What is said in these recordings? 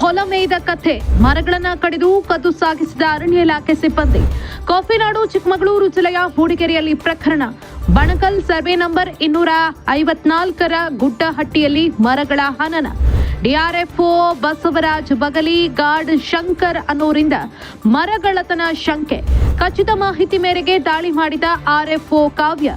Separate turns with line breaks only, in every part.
ಹೊಲ ಮೇಯ್ದ ಕಥೆ. ಮರಗಳನ್ನ ಕಡಿದು ಕದ್ದು ಸಾಗಿಸಿದ ಅರಣ್ಯ ಇಲಾಖೆ ಸಿಬ್ಬಂದಿ. ಕಾಫಿನಾಡು, ಚಿಕ್ಕಮಗಳೂರು ಜಿಲ್ಲೆಯ ಹೂಡಿಗೆರೆಯಲ್ಲಿ ಪ್ರಕರಣ. ಬಣಕಲ್ ಸರ್ವೆ ನಂಬರ್ ಇನ್ನೂರ ಐವತ್ನಾಲ್ಕರ ಗುಡ್ಡಹಟ್ಟಿಯಲ್ಲಿ ಮರಗಳ ಹನನ. ಡಿಆರ್ಎಫ್ಒ ಬಸವರಾಜ್ ಬಗಲಿ ಗಾರ್ಡ್ ಶಂಕರ್ ಅನ್ನೋರಿಂದ ಮರಗಳತನ ಶಂಕೆ. ಖಚಿತ ಮಾಹಿತಿ ಮೇರೆಗೆ ದಾಳಿ ಮಾಡಿದ ಆರ್ಎಫ್ಒ ಕಾವ್ಯ.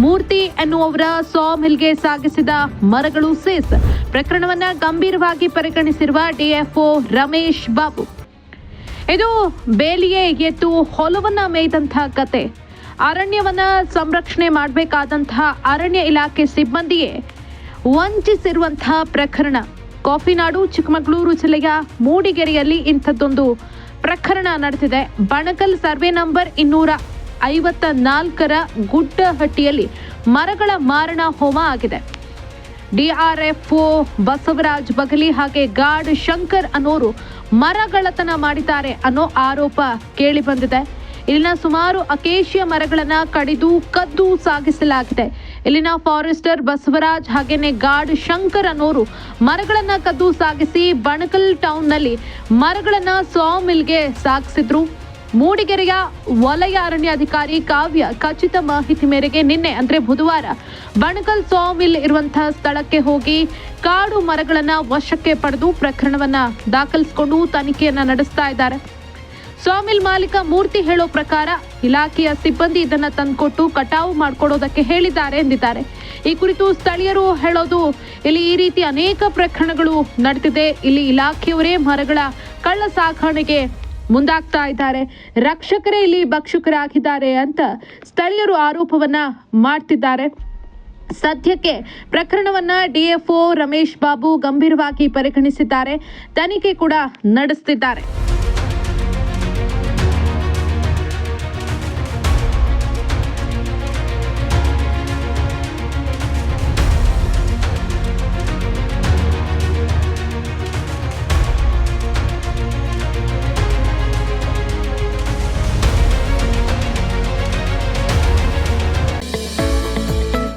ಮೂರ್ತಿ ಎನ್ನುವವರ ಸಾ ಮಿಲ್ಗೆ ಸಾಗಿಸಿದ ಮರಗಳು ಸೇಸ್. ಪ್ರಕರಣವನ್ನ ಗಂಭೀರವಾಗಿ ಪರಿಗಣಿಸಿರುವ ಡಿಎಫ್ಒ ರಮೇಶ್ ಬಾಬು. ಇದು ಬೇಲಿಯೇ ಎದ್ದು ಹೊಲವನ್ನ ಮೇಯ್ದಂತಹ ಕತೆ. ಅರಣ್ಯವನ್ನ ಸಂರಕ್ಷಣೆ ಮಾಡಬೇಕಾದಂತಹ ಅರಣ್ಯ ಇಲಾಖೆ ಸಿಬ್ಬಂದಿಯೇ ವಂಚಿಸಿರುವಂತಹ ಪ್ರಕರಣ. ಕಾಫಿನಾಡು, ಚಿಕ್ಕಮಗಳೂರು ಜಿಲ್ಲೆಯ ಮೂಡಿಗೆರೆಯಲ್ಲಿ ಇಂಥದ್ದೊಂದು ಪ್ರಕರಣ ನಡೆದಿದೆ. ಬಣಕಲ್ ಸರ್ವೆ ನಂಬರ್ ಇನ್ನೂರ ಐವತ್ತ ನಾಲ್ಕರ ಗುಡ್ಡಹಟ್ಟಿಯಲ್ಲಿ ಮರಗಳ ಮಾರಣ ಹೋಮ ಆಗಿದೆ. ಡಿಆರ್ಎಫ್ಒ ಬಸವರಾಜ್ ಬಗಲಿ ಹಾಗೆ ಗಾರ್ಡ್ ಶಂಕರ್ ಅನ್ನೋರು ಮರಗಳತನ ಮಾಡಿದ್ದಾರೆ ಅನ್ನೋ ಆರೋಪ ಕೇಳಿ ಬಂದಿದೆ. ಇಲ್ಲಿನ ಸುಮಾರು ಅಕೇಶಿಯ ಮರಗಳನ್ನ ಕಡಿದು ಕದ್ದು ಸಾಗಿಸಲಾಗಿದೆ. ಇಲ್ಲಿನ ಫಾರೆಸ್ಟರ್ ಬಸವರಾಜ್ ಹಾಗೇನೆ ಗಾರ್ಡ್ ಶಂಕರ್ ಅನ್ನೋರು ಮರಗಳನ್ನ ಕದ್ದು ಸಾಗಿಸಿ ಬಣಕಲ್ ಟೌನ್ನಲ್ಲಿ ಮರಗಳನ್ನ ಸಾ ಮಿಲ್ಗೆ ಸಾಗಿಸಿದ್ರು. ಮೂಡಿಗೆರೆಯ ವಲಯ ಅರಣ್ಯಾಧಿಕಾರಿ ಕಾವ್ಯ ಖಚಿತ ಮಾಹಿತಿ ಮೇರೆಗೆ ನಿನ್ನೆ, ಅಂದ್ರೆ ಬುಧವಾರ, ಬಣಕಲ್ ಸಾ ಮಿಲ್ ಇರುವಂತಹ ಸ್ಥಳಕ್ಕೆ ಹೋಗಿ ಕಾಡು ಮರಗಳನ್ನ ವಶಕ್ಕೆ ಪಡೆದು ಪ್ರಕರಣವನ್ನ ದಾಖಲಿಸಿಕೊಂಡು ತನಿಖೆಯನ್ನ ನಡೆಸ್ತಾ ಇದ್ದಾರೆ. ಸ್ವಾಮಿಲ್ ಮಾಲೀಕ ಮೂರ್ತಿ ಹೇಳೋ ಪ್ರಕಾರ ಇಲಾಖೆಯ ಸಿಬ್ಬಂದಿ ಇದನ್ನ ತಂದುಕೊಟ್ಟು ಕಟಾವು ಮಾಡ್ಕೊಡೋದಕ್ಕೆ ಹೇಳಿದ್ದಾರೆ ಎಂದಿದ್ದಾರೆ. ಈ ಕುರಿತು ಸ್ಥಳೀಯರು ಹೇಳೋದು, ಇಲ್ಲಿ ಈ ರೀತಿ ಅನೇಕ ಪ್ರಕರಣಗಳು ನಡೆದಿದೆ, ಇಲ್ಲಿ ಇಲಾಖೆಯವರೇ ಮರಗಳ ಕಳ್ಳ ಸಾಗಾಣಿಕೆ ಮುಂದಾಗ್ತಾ ಇದ್ದಾರೆ. ರಕ್ಷಕರೇ ಇಲ್ಲಿ ಭಕ್ಷಕರಾಗಿದ್ದಾರೆ ಅಂತ ಸ್ಥಳೀಯರು ಆರೋಪವನ್ನ ಮಾಡ್ತಿದ್ದಾರೆ. ಸದ್ಯಕ್ಕೆ ಪ್ರಕರಣವನ್ನ ಡಿಎಫ್ಒ ರಮೇಶ್ ಬಾಬು ಗಂಭೀರವಾಗಿ ಪರಿಗಣಿಸಿದ್ದಾರೆ. ತನಿಖೆ ಕೂಡ ನಡೆಸ್ತಿದ್ದಾರೆ.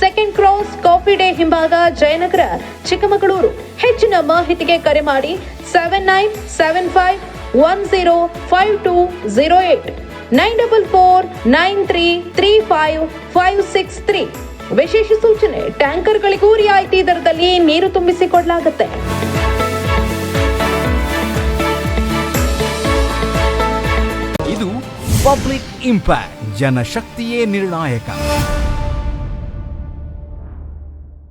ಸೆಕೆಂಡ್ ಕ್ರಾಸ್ ಕಾಫಿ ಡೇ ಹಿಂಭಾಗ ಜಯನಗರ, ಚಿಕ್ಕಮಗಳೂರು. ಹೆಚ್ಚಿನ ಮಾಹಿತಿಗೆ ಕರೆ ಮಾಡಿ seven nine seven five one zero five two zero eight nine double four nine three three five five six three ವಿಶೇಷ ಸೂಚನೆ, ಟ್ಯಾಂಕರ್ಗಳಿಗೂ ರಿಯಾಯಿತಿ ದರದಲ್ಲಿ ನೀರು ತುಂಬಿಸಿಕೊಡಲಾಗುತ್ತೆ.
ಇದು ಪಬ್ಲಿಕ್ ಇಂಪ್ಯಾಕ್ಟ್, ಜನಶಕ್ತಿಯೇ ನಿರ್ಣಾಯಕ.